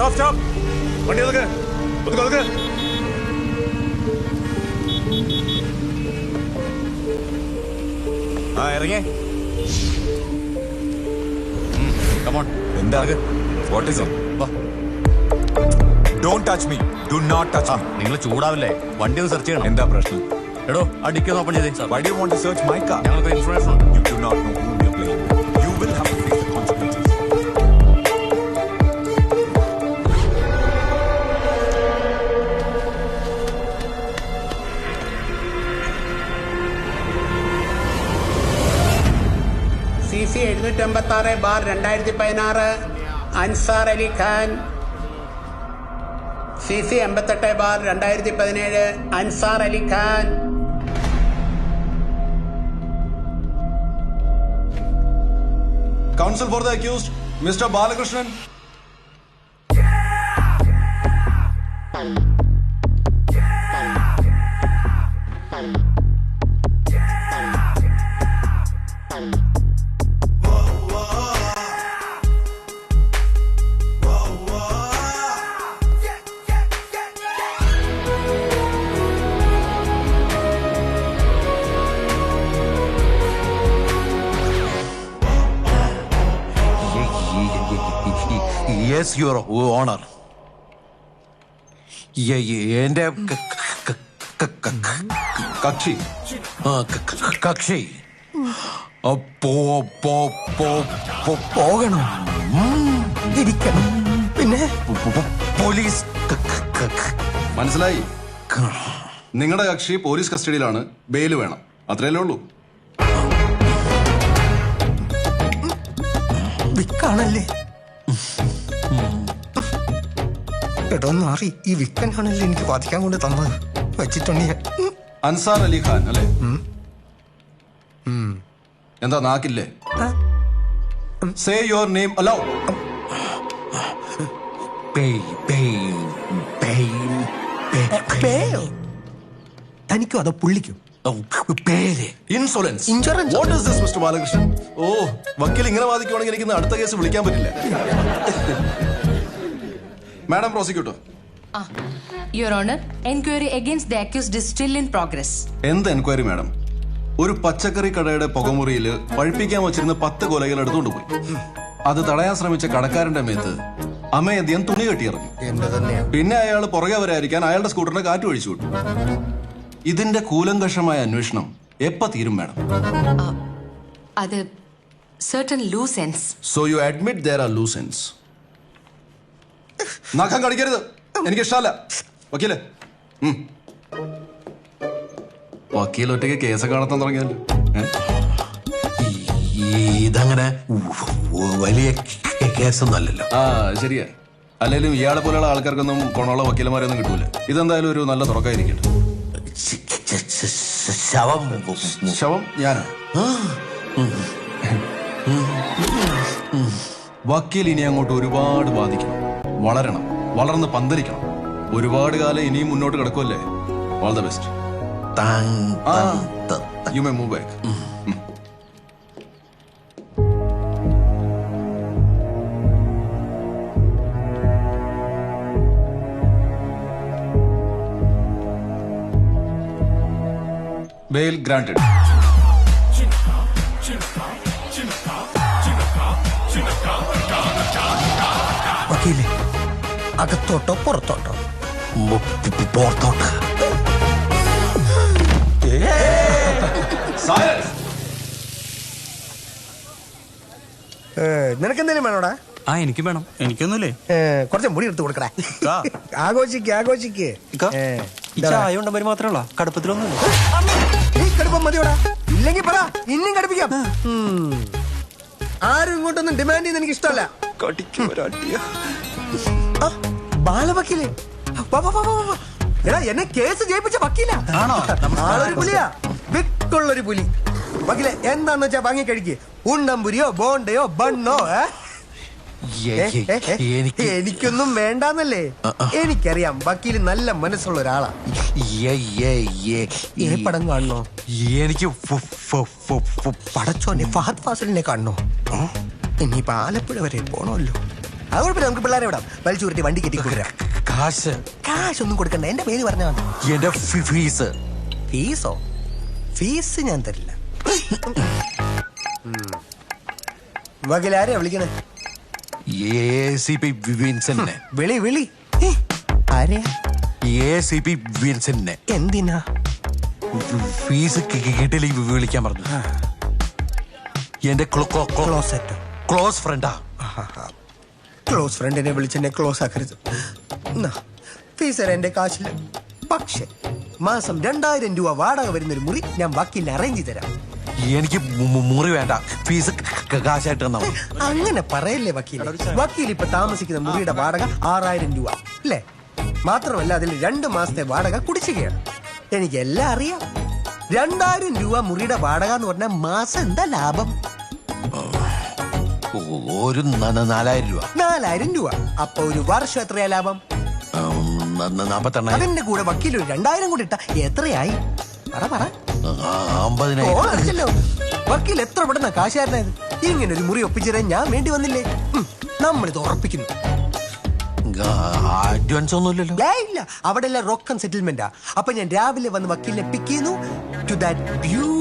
Stop stop വണ്ടി ഒതുക്ക്. ഒതുക്ക് ഒതുക്ക്. ആ ഇറങ്ങിയേ കമോൺ എന്താ? What is don't touch me do not touch me നിങ്ങൾ ചൂടാവില്ലേ? വണ്ടി ഒന്ന് സെർച്ച് ചെയ്യണം. എന്താ പ്രശ്നം? എടോ ആ ഡിക്കി ഓപ്പൺ ചെയ്തേ. Why do you want to search my car? ഞങ്ങൾക്ക് ഇൻഫർമേഷൻ ഉണ്ട്. You do not know whom you're playing. You will have C എഴുന്നൂറ്റി അമ്പത്തി ആറ് ബാർ രണ്ടായിരത്തി പതിനാറ് അൻസാർ അലി ഖാൻ സി സി എൺപത്തെട്ട് ബാർ രണ്ടായിരത്തി പതിനേഴ് Ansar Ali Khan. Counsel for the accused mister Balakrishnan. Yes your honour എന്റെ കക്ഷി കക്ഷി പോകണം ഇരിക്കണം പിന്നെ പോലീസ് മനസ്സിലായി നിങ്ങളുടെ കക്ഷി പോലീസ് കസ്റ്റഡിയിലാണ് ബെയിൽ വേണം അത്രയല്ലേ ഉള്ളൂ വിക്കാണല്ലേ എടോ മാറി ഈ വിക്കനാണല്ലേ എനിക്ക് വാദിക്കാൻ കൊണ്ട് തന്നത്? വെച്ചിട്ടുണ്ട് അൻസാർ അലി ഖാൻ അല്ലേ? എന്താ നാക്കില്ലേ? സേ യുവർ നെയിം അലോ പേ- പേ- പേ- പേ- പേയോ തനിക്കോ അതോ പുള്ളിക്കോ? Insurance what this mister Balakrishnan? ഓ വക്കീൽ ഇങ്ങനെ വാദിക്കുവാണെങ്കിൽ എനിക്ക് അടുത്ത കേസ് വിളിക്കാൻ പറ്റില്ല. Madam prosecutor. Your honour enquiry against the accused is still in progress. എന്ത് എൻക്വയറി മാഡം? ഒരു പച്ചക്കറി കടയുടെ പുകമുറിയിൽ പഴുപ്പിക്കാൻ വെച്ചിരുന്ന പത്ത് കൊലകൾ എടുത്തുകൊണ്ട് പോയി. അത് തടയാൻ ശ്രമിച്ച കടക്കാരന്റെ മേത്ത് അമയദ്യം തുണി കെട്ടിയിറങ്ങി. പിന്നെ അയാൾ പുറകെ വരാതിരിക്കാൻ അയാളുടെ സ്കൂട്ടറിന് കാറ്റ് ഒഴിച്ചു വിട്ടു. ഇതിന്റെ കൂലങ്കഷമായ അന്വേഷണം എപ്പ തീരും മാഡം? അത് certain loose ends. So you admit there are loose ends നഖം കടിക്കരുത് എനിക്ക് ഇഷ്ടമല്ല വക്കീൽ. വക്കീൽ ഒറ്റയ്ക്ക് കേസൊക്കെ നടത്താൻ തുടങ്ങിയല്ലോ? ഇതങ്ങനെ വലിയ കേസൊന്നല്ലല്ലോ കേസൊന്നുമല്ലല്ലോ ആ ശരിയാ. അല്ലെങ്കിലും ഇയാളെ പോലെയുള്ള ആൾക്കാർക്കൊന്നും കൊണമുള്ള വക്കീലന്മാരൊന്നും കിട്ടൂല. ഇതെന്തായാലും ഒരു നല്ല തുറക്കായിരിക്കട്ടെ ശവം ശവം ഞാനാ. വക്കീൽ ഇനി അങ്ങോട്ട് ഒരുപാട് ബാധിക്കണം വളരണം വളർന്ന് പന്തലിക്കണം ഒരുപാട് കാലം ഇനിയും മുന്നോട്ട് കിടക്കുമല്ലേ all the best you may move back bail granted വക്കീലെ അകത്തോട്ടോ പുറത്തോട്ടോ? പുറത്തോട്ട്. നിനക്ക് എന്തേലും വേണോടാ? ആ എനിക്ക് വേണം. എനിക്കൊന്നുമില്ലേ? കുറച്ച് മുടി എടുത്ത് കൊടുക്കടാ. ആഘോഷിക്ക് ആഘോഷിക്ക്. ചായ മാത്രമല്ല കടുപ്പത്തിലൊന്നും നീ കടുപ്പം മതിയോടാ. ഇല്ലെങ്കിൽ പറ ഇന്നും കടുപ്പിക്കാം. ആരും ഇങ്ങോട്ടൊന്നും ഡിമാൻഡ് ചെയ്യുന്ന എനിക്ക് ഇഷ്ടമല്ല ബാലവക്കീൽ. എടാ എന്നെ കേസ് ജയിപ്പിച്ച വക്കീല. ആളൊരു പുലിയാ. വിക്കുള്ളൊരു പുലി. വക്കീലെ എന്താന്ന് വെച്ചാ വാങ്ങി കഴിക്ക് ഉണ്ടംപുരിയോ ബോണ്ടയോ ബണ്ണോ എനിക്കൊന്നും വേണ്ടാന്നല്ലേ? എനിക്കറിയാം വക്കീൽ നല്ല മനസ്സുള്ള ഒരാളാ. എ- പടം കാണണോ? എനിക്ക് പടച്ചോനെ ഫഹദ് ഫാസലിനെ കാണണോ? ഇനിയിപ്പോ ആലപ്പുഴ വരെ പോണമല്ലോ അത് കുഴപ്പമില്ല നമുക്ക് പിള്ളേരെ വിടാം. വലിച്ചു വണ്ടി കെട്ടി കൊടുക്കാം. കാശ്? കാശ് ഒന്നും കൊടുക്കണ്ട. എന്റെ പേര് പറഞ്ഞാൽ മതി. എന്റെ ഫീസ്? ഫീസോ? ഫീസ് ഞാൻ തരില്ല. വകലാരെയാ വിളിക്കണേ? എ സി പി വിൻസെന്റിനെ വിളി വിളി. ഏ, ആരെയാ എ സി പി വിൻസെന്റിനെ എന്തിനാ? ഫീസ് കി- കി- കിട്ടിയില്ലെങ്കിൽ വിളിക്കാൻ പറഞ്ഞു. എന്റെ ക്ലോസ് ഫ്രണ്ടാ. ക്ലോസ് ഫ്രണ്ടിനെ വിളിച്ച് എന്നെ ക്ലോസ് ആക്കരുത്. എന്നാ, ഫീസ് തരാൻ എന്റെ കാശില്ല പക്ഷെ മാസം രണ്ടായിരം രൂപ വാടക വരുന്ന ഒരു മുറി ഞാൻ വക്കീലിന് അറേഞ്ച് തരാം. എനിക്ക് മുറി വേണ്ട. ഫീസ് കാശായിട്ട് തന്നാ മതി. അങ്ങനെ പറയല്ലേ വക്കീൽ വക്കീൽ ഇപ്പൊ താമസിക്കുന്ന മുറിയുടെ വാടക ആറായിരം രൂപ. അല്ലേ മാത്രമല്ല അതിൽ രണ്ട് മാസത്തെ വാടക കുടിശ്ശികയാണ്. എനിക്ക് എല്ലാം അറിയാം. രണ്ടായിരം രൂപ മുറിയുടെ വാടക എന്ന് പറഞ്ഞാൽ മാസം എന്താ ലാഭം? ഒരു നാലായിരം രൂപ. നാലായിരം രൂപ. അപ്പൊ ഒരു വർഷം എത്രയാ ലാഭം? നാപ്പത്തെണ്ണായിരം. അതിന്റെ കൂടെ വക്കീൽ ഒരു രണ്ടായിരം കൂടി ഇട്ട എത്രയായി? പറ പറ. അമ്പതിനായിരം. വക്കീൽ എത്ര പെടുന്ന കാശാരനായത് ഇങ്ങനെ ഒരു മുറി ഒപ്പിച്ചിരാൻ ഞാൻ വേണ്ടി വന്നില്ലേ? നമ്മൾ നമ്മളിത് ഉറപ്പിക്കുന്നു. അഡ്വാൻസ് ഒന്നുമില്ലല്ലോ ഇല്ല. അവിടെ എല്ലാം റോക്കൻ സെറ്റിൽമെന്റാ അപ്പൊ ഞാൻ രാവിലെ വന്ന് വക്കീലിനെ പിക്ക് ചെയ്യുന്നു. To that beautiful